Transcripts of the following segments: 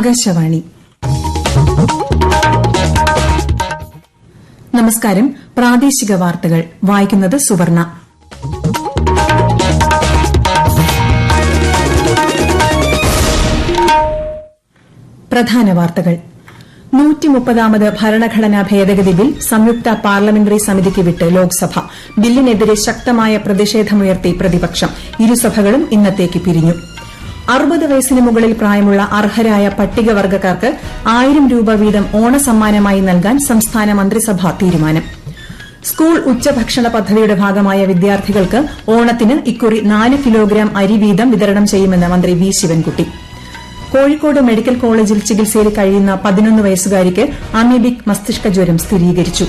ആകാശവാണി. നമസ്കാരം. പ്രാദേശിക വാർത്തകൾ. വായിക്കുന്നത് സുവർണ. പ്രധാന വാർത്തകൾ. നൂറ്റിമുപ്പതാമത് ഭരണഘടനാ ഭേദഗതി ബിൽ സംയുക്ത പാർലമെന്ററി സമിതിക്ക് വിട്ട് ലോക്സഭ. ബില്ലിനെതിരെ ശക്തമായ പ്രതിഷേധമുയർത്തി പ്രതിപക്ഷം. ഇരുസഭകളും ഇന്നത്തേക്ക് പിരിഞ്ഞു. അറുപത് വയസ്സിന് മുകളിൽ പ്രായമുള്ള അർഹരായ പട്ടികവർഗക്കാർക്ക് ആയിരം രൂപ വീതം ഓണസമ്മാനമായി നൽകാൻ സംസ്ഥാന മന്ത്രിസഭ തീരുമാനം. സ്കൂൾ ഉച്ചഭക്ഷണ പദ്ധതിയുടെ ഭാഗമായ വിദ്യാർത്ഥികൾക്ക് ഓണത്തിന് ഇക്കുറി നാല് കിലോഗ്രാം അരി വീതം വിതരണം ചെയ്യുമെന്ന് മന്ത്രി വി ശിവൻകുട്ടി. കോഴിക്കോട് മെഡിക്കൽ കോളേജിൽ ചികിത്സയിൽ കഴിയുന്ന പതിനൊന്ന് വയസ്സുകാരിക്ക് അമീബിക് മസ്തിഷ്ക ജ്വരം സ്ഥിരീകരിച്ചു.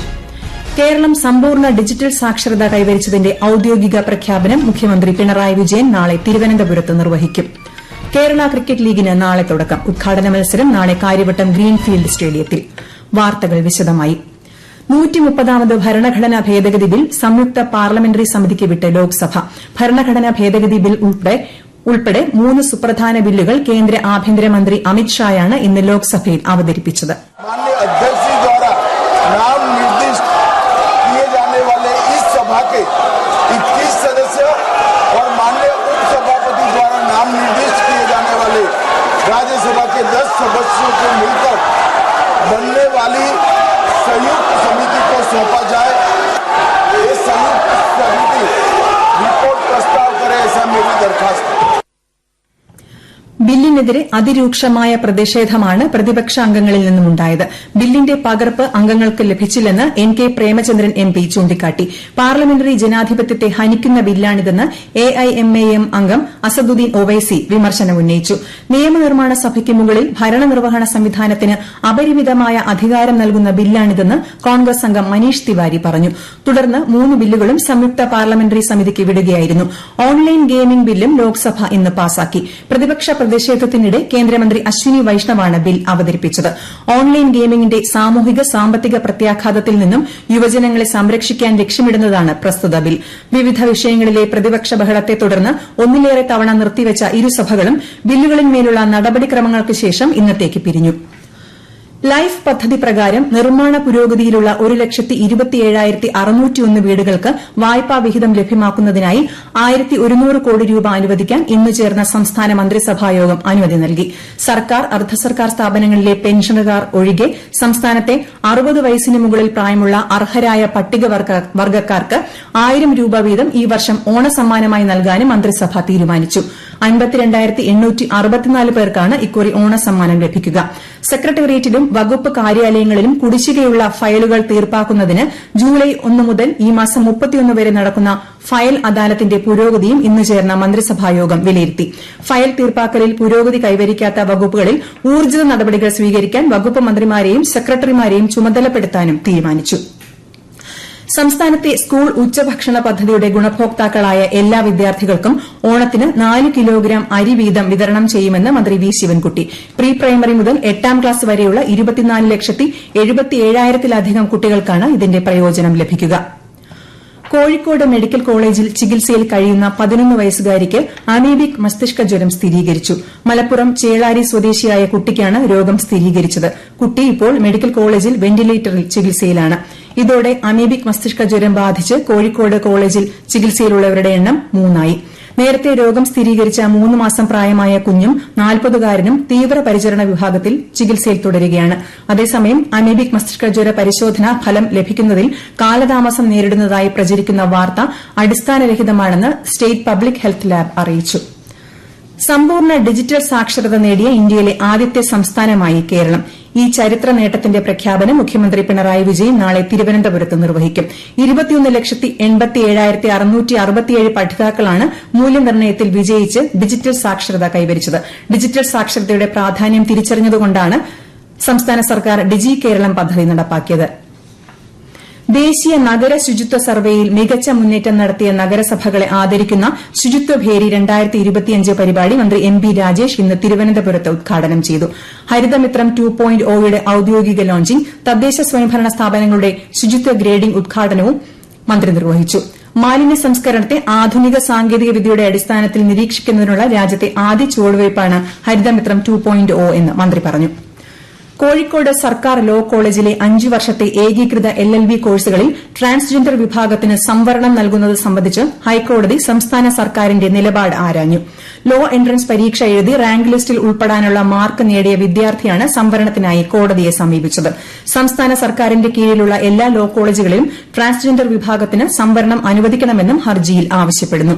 കേരളം സമ്പൂർണ ഡിജിറ്റൽ സാക്ഷരത കൈവരിച്ചതിന്റെ ഔദ്യോഗിക പ്രഖ്യാപനം മുഖ്യമന്ത്രി പിണറായി വിജയൻ നാളെ തിരുവനന്തപുരത്ത് നിർവഹിക്കും. കേരള ക്രിക്കറ്റ് ലീഗിന് നാളെ തുടക്കം. ഉദ്ഘാടന മത്സരം നാളെ കാര്യവട്ടം ഗ്രീൻഫീൽഡ് സ്റ്റേഡിയത്തിൽ. വാർത്തകൾ വിശദമായി. നൂറ്റിമുപ്പതാമത് ഭരണഘടനാ ഭേദഗതി ബിൽ സംയുക്ത പാർലമെന്ററി സമിതിക്ക് വിട്ട് ലോക്സഭ. ഭരണഘടനാ ഭേദഗതി ബിൽ ഉൾപ്പെടെ മൂന്ന് സുപ്രധാന ബില്ലുകൾ കേന്ദ്ര ആഭ്യന്തരമന്ത്രി അമിത്ഷായാണ് ഇന്ന് ലോക്സഭയിൽ അവതരിപ്പിച്ചത്. ബില്ലിനെതിരെ അതിരൂക്ഷമായ പ്രതിഷേധമാണ് പ്രതിപക്ഷ അംഗങ്ങളിൽ നിന്നുമുണ്ടായത് ബില്ലിന്റെ പകർപ്പ് അംഗങ്ങൾക്ക് ലഭിച്ചില്ലെന്ന് N K Premachandran M P ചൂണ്ടിക്കാട്ടി. പാർലമെന്ററി ജനാധിപത്യത്തെ ഹനിക്കുന്ന ബില്ലാണിതെന്ന് A I M A M അംഗം അസദുദ്ദീൻ ഒവൈസി വിമർശനം ഉന്നയിച്ചു. നിയമനിർമ്മാണ സഭയ്ക്ക് മുകളിൽ ഭരണനിർവഹണ സംവിധാനത്തിന് അപരിമിതമായ അധികാരം നൽകുന്ന ബില്ലാണിതെന്ന് കോൺഗ്രസ് അംഗം മനീഷ് തിവാരി പറഞ്ഞു. തുടർന്ന് മൂന്ന് ബില്ലുകളും സംയുക്ത പാർലമെന്ററി സമിതിക്ക് വിടുകയായിരുന്നു. ഓൺലൈൻ ഗെയിമിംഗ് ബില്ലും ലോക്സഭ ഇന്ന് പാസാക്കി. പ്രതിപക്ഷ പ്രതിഷേധത്തിനിടെ കേന്ദ്രമന്ത്രി അശ്വിനി വൈഷ്ണവാണ് ബിൽ അവതരിപ്പിച്ചത്. ഓൺലൈൻ ഗെയിമിംഗിന്റെ സാമൂഹിക സാമ്പത്തിക പ്രത്യാഘാതത്തിൽ നിന്നും യുവജനങ്ങളെ സംരക്ഷിക്കാൻ ലക്ഷ്യമിടുന്നതാണ് പ്രസ്തുത ബിൽ. വിവിധ വിഷയങ്ങളിലെ പ്രതിപക്ഷ ബഹളത്തെ തുടർന്ന് ഒന്നിലേറെ തവണ നിർത്തിവച്ച ഇരുസഭകളും ബില്ലുകളിന്മേലുള്ള നടപടിക്രമങ്ങൾക്ക് ശേഷം ഇന്നത്തേക്ക് പിരിഞ്ഞു. ലൈഫ് പദ്ധതി പ്രകാരം നിർമ്മാണ പുരോഗതിയിലുള്ള ഒരു ലക്ഷത്തി ഇരുപത്തിയേഴായിരത്തി അറുന്നൂറ്റിയൊന്ന് വീടുകൾക്ക് വായ്പാ വിഹിതം ലഭ്യമാക്കുന്നതിനായി ആയിരത്തി ഒരുന്നൂറ് കോടി രൂപ അനുവദിക്കാൻ ഇന്ന് ചേർന്ന സംസ്ഥാന മന്ത്രിസഭായോഗം അനുമതി നൽകി. സർക്കാർ അർദ്ധ സർക്കാർ സ്ഥാപനങ്ങളിലെ പെൻഷനുകാർ ഒഴികെ സംസ്ഥാനത്തെ അറുപത് വയസ്സിന് മുകളിൽ പ്രായമുള്ള അർഹരായ പട്ടികവർഗക്കാർക്ക് ആയിരം രൂപ വീതം ഈ വർഷം ഓണസമ്മാനമായി നൽകാനും മന്ത്രിസഭ തീരുമാനിച്ചു. പേർക്കാണ് ഇക്കുറി ഓണസമ്മാനം ലഭിക്കുക. സെക്രട്ടേറിയറ്റിലും വകുപ്പ് കാര്യാലയങ്ങളിലും കുടിശ്ശികയുള്ള ഫയലുകൾ തീർപ്പാക്കുന്നതിന് ജൂലൈ ഒന്ന് മുതൽ ഈ മാസം മുപ്പത്തിയൊന്ന് വരെ നടക്കുന്ന ഫയൽ അദാലത്തിന്റെ പുരോഗതിയും ഇന്ന് ചേർന്ന മന്ത്രിസഭായോഗം വിലയിരുത്തി. ഫയൽ തീർപ്പാക്കലിൽ പുരോഗതി കൈവരിക്കാത്ത വകുപ്പുകളിൽ ഊർജിത നടപടികൾ സ്വീകരിക്കാൻ വകുപ്പ് മന്ത്രിമാരെയും സെക്രട്ടറിമാരെയും ചുമതലപ്പെടുത്താനും തീരുമാനിച്ചു. സംസ്ഥാനത്തെ സ്കൂൾ ഉച്ചഭക്ഷണ പദ്ധതിയുടെ ഗുണഭോക്താക്കളായ എല്ലാ വിദ്യാർത്ഥികൾക്കും ഓണത്തിന് നാല് കിലോഗ്രാം അരി വീതം വിതരണം ചെയ്യുമെന്ന് മന്ത്രി വി ശിവൻകുട്ടി. പ്രീ പ്രൈമറി മുതൽ എട്ടാം ക്ലാസ് വരെയുള്ള ലക്ഷത്തി കുട്ടികൾക്കാണ് ഇതിന്റെ പ്രയോജനം ലഭിക്കുക. കോഴിക്കോട് മെഡിക്കൽ കോളേജിൽ ചികിത്സയിൽ കഴിയുന്ന പതിനൊന്ന് വയസ്സുകാരിക്ക് അമീബിക് മസ്തിഷ്ക ജ്വരം സ്ഥിരീകരിച്ചു. മലപ്പുറം ചേളാരി സ്വദേശിയായ കുട്ടിക്കാണ് രോഗം സ്ഥിരീകരിച്ചത്. കുട്ടി ഇപ്പോൾ മെഡിക്കൽ കോളേജിൽ വെന്റിലേറ്ററിൽ ചികിത്സയിലാണ്. ഇതോടെ അമീബിക് മസ്തിഷ്ക ജ്വരം ബാധിച്ച് കോഴിക്കോട് കോളേജിൽ ചികിത്സയിലുള്ളവരുടെ എണ്ണം മൂന്നായി. നേരത്തെ രോഗം സ്ഥിരീകരിച്ച മൂന്ന് മാസം പ്രായമായ കുഞ്ഞും നാൽപ്പതുകാരനും തീവ്രപരിചരണ വിഭാഗത്തിൽ ചികിത്സയിൽ തുടരുകയാണ്. അതേസമയം അമീബിക് മസ്തിഷ്കജ്വര പരിശോധന ഫലം ലഭിക്കുന്നതിൽ കാലതാമസം നേരിടുന്നതായി പ്രചരിക്കുന്ന വാർത്ത അടിസ്ഥാനരഹിതമാണെന്ന് സ്റ്റേറ്റ് പബ്ലിക് ഹെൽത്ത് ലാബ് അറിയിച്ചു. സമ്പൂർണ ഡിജിറ്റൽ സാക്ഷരത നേടിയ ഇന്ത്യയിലെ ആദ്യത്തെ സംസ്ഥാനമായി കേരളം. ഈ ചരിത്ര നേട്ടത്തിന്റെ പ്രഖ്യാപനം മുഖ്യമന്ത്രി പിണറായി വിജയൻ നാളെ തിരുവനന്തപുരത്ത് നിർവഹിക്കും. പഠിതാക്കളാണ് മൂല്യനിർണയത്തിൽ വിജയിച്ച് ഡിജിറ്റൽ സാക്ഷരത കൈവരിച്ചത്. ഡിജിറ്റൽ സാക്ഷരതയുടെ പ്രാധാന്യം തിരിച്ചറിഞ്ഞതുകൊണ്ടാണ് സംസ്ഥാന സർക്കാർ ഡിജി കേരളം പദ്ധതി നടപ്പാക്കിയത്. ദേശീയ നഗര ശുചിത്വ സർവേയിൽ മികച്ച മുന്നേറ്റം നടത്തിയ നഗരസഭകളെ ആദരിക്കുന്ന ശുചിത്വ ഭേരി പരിപാടി മന്ത്രി എം ബി രാജേഷ് ഇന്ന് തിരുവനന്തപുരത്ത് ഉദ്ഘാടനം ചെയ്തു. ഹരിതമിത്രം ടു പോയിന്റ് ഒയുടെ ഔദ്യോഗിക ലോഞ്ചിംഗ് തദ്ദേശ സ്വയംഭരണ സ്ഥാപനങ്ങളുടെ ശുചിത്വ ഗ്രേഡിംഗ് ഉദ്ഘാടനവും മന്ത്രി നിർവഹിച്ചു. മാലിന്യ സംസ്കരണത്തെ ആധുനിക സാങ്കേതിക വിദ്യയുടെ അടിസ്ഥാനത്തിൽ നിരീക്ഷിക്കുന്നതിനുള്ള രാജ്യത്തെ ആദ്യ ചുവടുവയ്പ്പാണ് ഹരിതമിത്രം ടു പോയിന്റ് ഒ എന്ന് മന്ത്രി പറഞ്ഞു. കോഴിക്കോട് സർക്കാർ ലോ കോളേജിലെ അഞ്ച് വർഷത്തെ ഏകീകൃത എൽ എൽ ബി കോഴ്സുകളിൽ ട്രാൻസ്ജെൻഡർ വിഭാഗത്തിന് സംവരണം നൽകുന്നത് സംബന്ധിച്ച് ഹൈക്കോടതി സംസ്ഥാന സർക്കാരിന്റെ നിലപാട് ആരാഞ്ഞു. ലോ എൻട്രൻസ് പരീക്ഷ എഴുതി റാങ്ക് ലിസ്റ്റിൽ ഉൾപ്പെടാനുള്ള മാർക്ക് നേടിയ വിദ്യാർത്ഥിയാണ് സംവരണത്തിനായി കോടതിയെ സമീപിച്ചത്. സംസ്ഥാന സർക്കാരിന്റെ കീഴിലുള്ള എല്ലാ ലോ കോളേജുകളിലും ട്രാൻസ്ജെൻഡർ വിഭാഗത്തിന് സംവരണം അനുവദിക്കണമെന്നും ഹർജിയിൽ ആവശ്യപ്പെടുന്നു.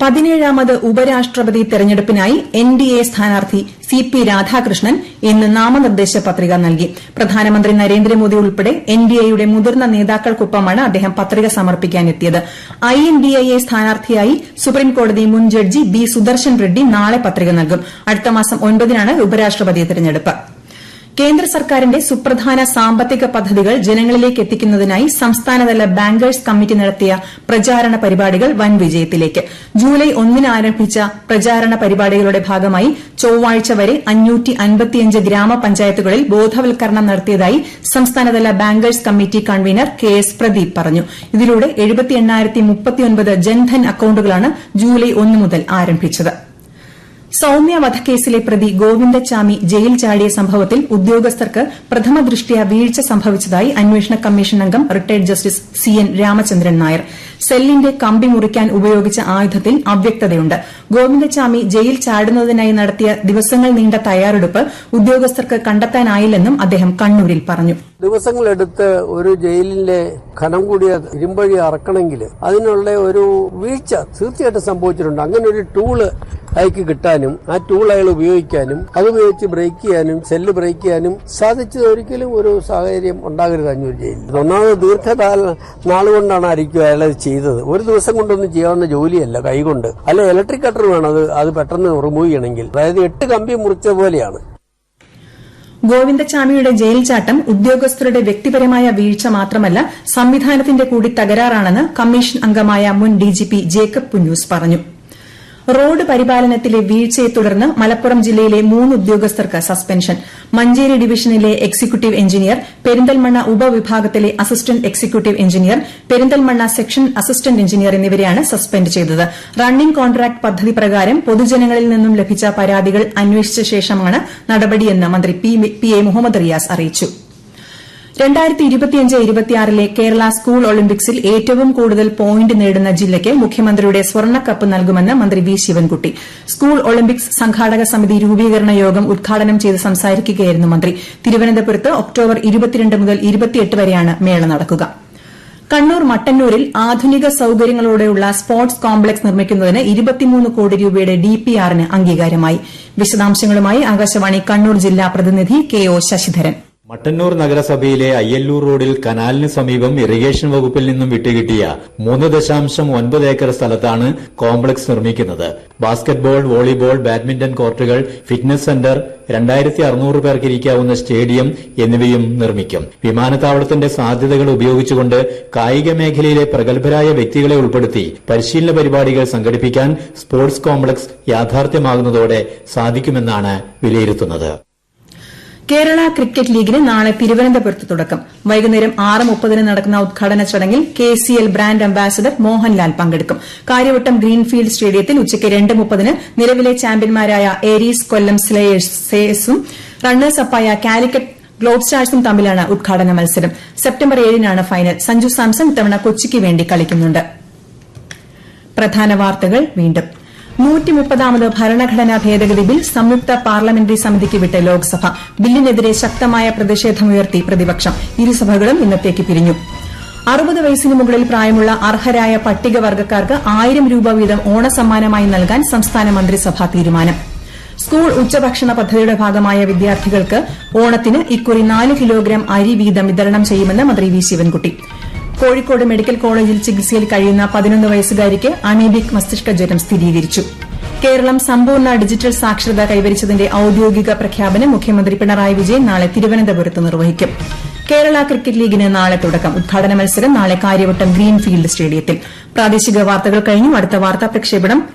പതിനേഴാമത് ഉപരാഷ്ട്രപതി തെരഞ്ഞെടുപ്പിനായി എൻ ഡി എ സ്ഥാനാർത്ഥി സി പി രാധാകൃഷ്ണൻ ഇന്ന് നാമനിർദ്ദേശ പത്രിക നൽകി. പ്രധാനമന്ത്രി നരേന്ദ്രമോദി ഉൾപ്പെടെ എൻ ഡി എയുടെ മുതിർന്ന നേതാക്കൾക്കൊപ്പമാണ് അദ്ദേഹം പത്രിക സമർപ്പിക്കാനെത്തിയത്. ഐ എൻ ഡി എ സ്ഥാനാർത്ഥിയായി സുപ്രീംകോടതി മുൻ ജഡ്ജി ബി സുദർശൻ റെഡ്ഡി നാളെ പത്രിക നൽകും. അടുത്ത മാസം ഒൻപതിനാണ് ഉപരാഷ്ട്രപതി തെരഞ്ഞെടുപ്പ്. കേന്ദ്ര സർക്കാരിന്റെ സുപ്രധാന സാമ്പത്തിക പദ്ധതികൾ ജനങ്ങളിലേക്ക് എത്തിക്കുന്നതിനായി സംസ്ഥാനതല ബാങ്കേഴ്സ് കമ്മിറ്റി നടത്തിയ പ്രചാരണ പരിപാടികൾ വൻ വിജയത്തിലേക്ക്. ജൂലൈ ഒന്നിന് ആരംഭിച്ച പ്രചാരണ പരിപാടികളുടെ ഭാഗമായി ചൊവ്വാഴ്ച വരെ ഗ്രാമപഞ്ചായത്തുകളിൽ ബോധവൽക്കരണം നടത്തിയതായി സംസ്ഥാനതല bankers committee convener K S Pradeep പറഞ്ഞു. ഇതിലൂടെ ജൻധൻ അക്കൌണ്ടുകളാണ് ജൂലൈ ഒന്ന് മുതൽ ആരംഭിച്ചത്. സൌമ്യ വധക്കേസിലെ പ്രതി ഗോവിന്ദച്ചാമി ജയിൽ ചാടിയ സംഭവത്തിൽ ഉദ്യോഗസ്ഥർക്ക് പ്രഥമദൃഷ്ട്യാ വീഴ്ച സംഭവിച്ചതായി അന്വേഷണ കമ്മീഷൻ അംഗം retired justice C N Ramachandran Nair. സെല്ലിന്റെ കമ്പി മുറിക്കാൻ ഉപയോഗിച്ച ആയുധത്തിൽ അവ്യക്തതയുണ്ട്. ഗോവിന്ദച്ചാമി ജയിൽ ചാടുന്നതിനായി നടത്തിയ ദിവസങ്ങൾ നീണ്ട തയ്യാറെടുപ്പ് ഉദ്യോഗസ്ഥർക്ക് കണ്ടെത്താനായില്ലെന്നും അദ്ദേഹം കണ്ണൂരിൽ പറഞ്ഞു. ദിവസങ്ങളെടുത്ത് ഒരു ജയിലിന്റെ ഖനം കൂടിയ ഇരുമ്പഴി അറക്കണമെങ്കിൽ അതിനുള്ള ഒരു വീഴ്ച തീർച്ചയായിട്ടും സംഭവിച്ചിട്ടുണ്ട്. അങ്ങനെ ഒരു ടൂൾ അയക്ക് കിട്ടാനും ആ ടൂൾ അയാൾ ഉപയോഗിക്കാനും അത് ഉപയോഗിച്ച് ബ്രേക്ക് ചെയ്യാനും സെല്ല് ബ്രേക്ക് ചെയ്യാനും സാധിച്ചത് ഒരിക്കലും ഒരു സാഹചര്യം ഉണ്ടാകരുത് അഞ്ഞൂർ ജയിലിൽ. ഒന്നാമത് ദീർഘകാല നാളുകൊണ്ടാണ് ആയിരിക്കും അയാൾ അത് ചെയ്തത്. ഒരു ദിവസം കൊണ്ടൊന്നും ചെയ്യാവുന്ന ജോലിയല്ല കൈകൊണ്ട്. അല്ല ഇലക്ട്രിക് കട്ടർ വേണം. അത് അത് പെട്ടെന്ന് റിമൂവ് ചെയ്യണമെങ്കിൽ. അതായത് എട്ട് കമ്പി മുറിച്ച പോലെയാണ്. ഗോവിന്ദചാമിയുടെ ജയിൽ ചാട്ടം ഉദ്യോഗസ്ഥരുടെ വ്യക്തിപരമായ വീഴ്ച മാത്രമല്ല സംവിധാനത്തിന്റെ കൂടി തകരാറാണെന്ന് കമ്മീഷൻ അംഗമായ മുൻ ഡിജിപി ജേക്കബ് പുന്നൂസ് പറഞ്ഞു. റോഡ് പരിപാലനത്തിലെ വീഴ്ചയെ തുടർന്ന് മലപ്പുറം ജില്ലയിലെ മൂന്ന് ഉദ്യോഗസ്ഥർക്ക് സസ്പെൻഷൻ. മഞ്ചേരി ഡിവിഷനിലെ executive engineer Perinthalmanna ഉപവിഭാഗത്തിലെ assistant executive engineer Perinthalmanna section assistant engineer എന്നിവരെയാണ് സസ്പെൻഡ് ചെയ്തത്. റണ്ണിംഗ് കോൺട്രാക്ട് പദ്ധതി പ്രകാരം പൊതുജനങ്ങളിൽ നിന്നും ലഭിച്ച പരാതികൾ അന്വേഷിച്ച ശേഷമാണ് നടപടിയെന്ന് മന്ത്രി പി എ മുഹമ്മദ് റിയാസ് അറിയിച്ചു. കേരള സ്കൂൾ ഒളിമ്പിക്സിൽ ഏറ്റവും കൂടുതൽ പോയിന്റ് നേടുന്ന ജില്ലയ്ക്ക് മുഖ്യമന്ത്രിയുടെ സ്വർണക്കപ്പ് നൽകുമെന്ന് മന്ത്രി വി ശിവൻകുട്ടി. സ്കൂൾ ഒളിമ്പിക്സ് സംഘാടക സമിതി രൂപീകരണ യോഗം ഉദ്ഘാടനം ചെയ്ത് സംസാരിക്കുകയായിരുന്നു മന്ത്രി. തിരുവനന്തപുരത്ത് ഒക്ടോബർ മുതൽ വരെയാണ് മേള നടക്കുക. കണ്ണൂർ മട്ടന്നൂരിൽ ആധുനിക സൌകര്യങ്ങളോടെയുള്ള സ്പോർട്സ് കോംപ്ലക്സ് നിർമ്മിക്കുന്നതിന് കോടി രൂപയുടെ ഡിപിആറിന് അംഗീകാരമായി. വിശദാംശങ്ങളുമായി ആകാശവാണി കണ്ണൂർ ജില്ലാ പ്രതിനിധി കെ ഒ ശശിധരൻ. മട്ടന്നൂർ നഗരസഭയിലെ അയ്യല്ലൂർ റോഡിൽ കനാലിന് സമീപം ഇറിഗേഷൻ വകുപ്പിൽ നിന്നും വിട്ടുകിട്ടിയ മൂന്ന് ദശാംശം ഒൻപത് ഏക്കർ സ്ഥലത്താണ് കോംപ്ലക്സ് നിർമ്മിക്കുന്നത്. ബാസ്കറ്റ്ബോൾ വോളിബോൾ ബാഡ്മിന്റൺ കോർട്ടുകൾ ഫിറ്റ്നസ് സെന്റർ രണ്ടായിരത്തി അറുന്നൂറ് പേർക്ക് ഇരിക്കാവുന്ന സ്റ്റേഡിയം എന്നിവയും നിർമ്മിക്കും. വിമാനത്താവളത്തിന്റെ സാധ്യതകൾ ഉപയോഗിച്ചുകൊണ്ട് കായിക മേഖലയിലെ പ്രഗത്ഭരായ വ്യക്തികളെ ഉൾപ്പെടുത്തി പരിശീലന പരിപാടികൾ സംഘടിപ്പിക്കാൻ സ്പോർട്സ് കോംപ്ലക്സ് യാഥാർത്ഥ്യമാകുന്നതോടെ സാധിക്കുമെന്നാണ് വിലയിരുത്തുന്നത്. കേരള ക്രിക്കറ്റ് ലീഗിന് നാളെ തിരുവനന്തപുരത്ത് തുടക്കം. വൈകുന്നേരം ആറ് മുപ്പതിന് നടക്കുന്ന ഉദ്ഘാടന ചടങ്ങിൽ K C L brand ambassador Mohanlal പങ്കെടുക്കും. കാര്യവട്ടം ഗ്രീൻഫീൽഡ് സ്റ്റേഡിയത്തിൽ ഉച്ചയ്ക്ക് രണ്ട് മുപ്പതിന് നിലവിലെ ചാമ്പ്യന്മാരായ ഏരീസ് കൊല്ലം സ്ലേയേഴ്സും റണ്ണേഴ്സ് അപ്പായ കാലിക്കറ്റ് ഗ്ലോബ് സ്റ്റാഴ്സും തമ്മിലാണ് ഉദ്ഘാടന മത്സരം. സെപ്റ്റംബർ ഏഴിനാണ് ഫൈനൽ. സഞ്ജു സാംസൺ ഇത്തവണ കൊച്ചിക്ക് വേണ്ടി കളിക്കുന്നുണ്ട്. പ്രധാന മുപ്പതാമത് ഭരണഘടനാ ഭേദഗതി ബിൽ സംയുക്ത പാർലമെന്ററി സമിതിക്ക് വിട്ട് ലോക്സഭ. ബില്ലിനെതിരെ ശക്തമായ പ്രതിഷേധമുയർത്തി പ്രതിപക്ഷം. ഇരുസഭകളും ഇന്നത്തേക്ക് പിരിഞ്ഞു. അറുപത് വയസ്സിന് മുകളിൽ പ്രായമുള്ള അർഹരായ പട്ടികവർഗക്കാർക്ക് ആയിരം രൂപ വീതം ഓണസമ്മാനമായി നൽകാൻ സംസ്ഥാന മന്ത്രിസഭാ തീരുമാനം. സ്കൂൾ ഉച്ചഭക്ഷണ പദ്ധതിയുടെ ഭാഗമായ വിദ്യാർത്ഥികൾക്ക് ഓണത്തിന് ഇക്കുറി നാല് കിലോഗ്രാം അരി വീതം വിതരണം ചെയ്യുമെന്ന് മന്ത്രി വി. ശിവൻകുട്ടി. കോഴിക്കോട് മെഡിക്കൽ കോളേജിൽ ചികിത്സയിൽ കഴിയുന്ന പതിനൊന്ന് വയസ്സുകാരിക്ക് അമീബിക് മസ്തിഷ്ക ജ്വരം സ്ഥിരീകരിച്ചു. കേരളം സമ്പൂർണ ഡിജിറ്റൽ സാക്ഷരത കൈവരിച്ചതിന്റെ ഔദ്യോഗിക പ്രഖ്യാപനം മുഖ്യമന്ത്രി പിണറായി വിജയൻ നാളെ തിരുവനന്തപുരത്ത് നിർവഹിക്കും. കേരള ക്രിക്കറ്റ് ലീഗിന് നാളെ തുടക്കം. ഉദ്ഘാടന മത്സരം നാളെ കാര്യവട്ടം ഗ്രീൻഫീൽഡ് സ്റ്റേഡിയത്തിൽ. പ്രാദേശിക വാർത്തകൾ കഴിഞ്ഞു. അടുത്ത വാർത്താ പ്രക്ഷേപണം